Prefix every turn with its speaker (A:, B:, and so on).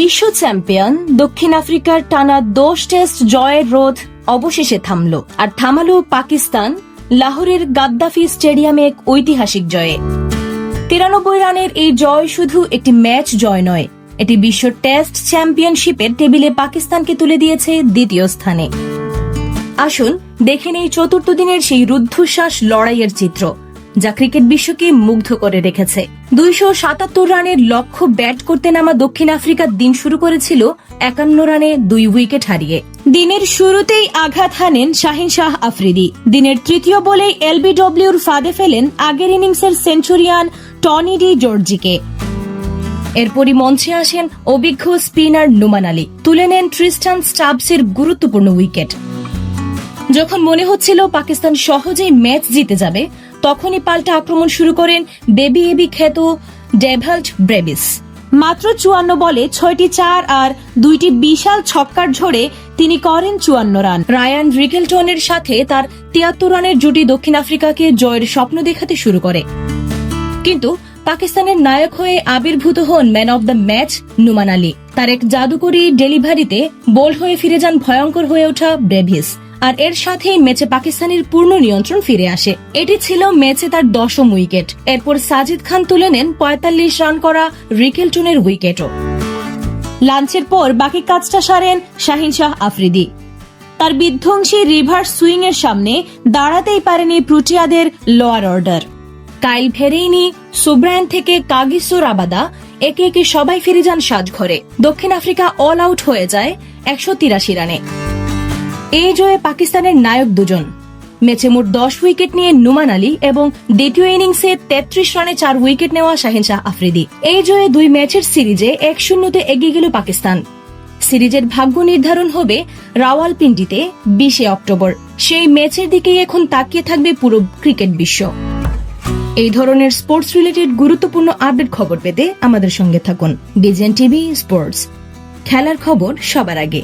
A: বিশ্ব চ্যাম্পিয়ন, দক্ষিণ আফ্রিকার টানা দশ টেস্ট জয়ের রোধ অবশেষে থামল। আর থামালো পাকিস্তান, লাহোরের গাদ্দাফি স্টেডিয়ামে এক ঐতিহাসিক জয়ে। তিরানব্বই রানের এই জয় শুধু একটি ম্যাচ জয় নয়, এটি বিশ্ব টেস্ট চ্যাম্পিয়নশিপের টেবিলে পাকিস্তানকে তুলে দিয়েছে দ্বিতীয় স্থানে। আসুন, দেখে নেই চতুর্থ দিনের সেই রুদ্ধশ্বাস লড়াইয়ের চিত্র। যা ক্রিকেট বিশ্বকে মুগ্ধ করে রেখেছে। দুইশো সাতাত্তর রানের লক্ষ্য ব্যাট করতে নামা দক্ষিণ আফ্রিকার দিন শুরু করেছিল একান্ন রানে দুই উইকেট হারিয়ে। দিনের শুরুতেই আঘাত হানেন শাহিন শাহ আফ্রিদি। দিনের তৃতীয় বলেই এলবিডব্লিউর ফাঁদে ফেলেন আগের ইনিংসের সেঞ্চুরিয়ান টনি ডি জর্জিকে। এরপরই মঞ্চে আসেন অভিজ্ঞ স্পিনার নুমান আলী। তুলে নেন ট্রিস্টান স্টাবসের গুরুত্বপূর্ণ উইকেট। যখন মনে হচ্ছিল পাকিস্তান সহজেই ম্যাচ জিতে যাবে, তখনই পাল্টা আক্রমণ শুরু করেন বেবি এবি খ্যাত ডেভাল্ট ব্রেবিস। মাত্র চুয়ান্ন বলে ছয়টি চার আর দুইটি বিশাল ছক্কার ঝড়ে তিনি করেন চুয়ান্ন রান। রায়ান রিকেলটনের সাথে তার তিয়াত্তর রানের জুটি দক্ষিণ আফ্রিকাকে জয়ের স্বপ্ন দেখাতে শুরু করে। কিন্তু পাকিস্তানের নায়ক হয়ে আবির্ভূত হন man of the match Numan Ali. তার এক জাদুকরী ডেলিভারিতে বোল্ড হয়ে ফিরে যান ভয়ঙ্কর হয়ে ওঠা ব্রেভিস আর এর সাথেই ম্যাচে পাকিস্তানের পূর্ণ নিয়ন্ত্রণ ফিরে আসে। এটি ছিল ম্যাচে তার দশম উইকেট। এরপর সাজিদ খান তুলে নেন পঁয়তাল্লিশ রান করা রিকেলটনের উইকেটও। লাঞ্চের পর বাকি কাজটা সারেন শাহিন শাহ আফ্রিদি। তার বিধ্বংসী রিভার্স সুইং এর সামনে দাঁড়াতেই পারেনি প্রুটিয়াদের লোয়ার অর্ডার। কাইল ভেরেইনি, সুব্রায়ন থেকে কাগিসুর আবাদা, একে একে সবাই ফিরে যান সাজঘরে। দক্ষিণ আফ্রিকা অল আউট হয়ে যায় একশো তিরাশি রানে। এই জয়ে পাকিস্তানের নায়ক দুজন। ম্যাচে মোট দশ উইকেট নিয়ে নুমান আলী এবং দ্বিতীয় ইনিংসে তেত্রিশ রানে চার উইকেট নেওয়া শাহিন শাহ আফ্রিদি। এই জয়ে দুই ম্যাচের সিরিজে এক শূন্যতে এগিয়ে গেল পাকিস্তান। সিরিজের ভাগ্য নির্ধারণ হবে রাওয়ালপিন্ডিতে বিশে অক্টোবর। সেই ম্যাচের দিকেই এখন তাকিয়ে থাকবে পুরো ক্রিকেট বিশ্ব। এই ধরনের স্পোর্টস রিলেটেড গুরুত্বপূর্ণ আপডেট খবর পেতে আমাদের সঙ্গে থাকুন। বিজেন টিভি স্পোর্টস খেলার খবর সবার আগে।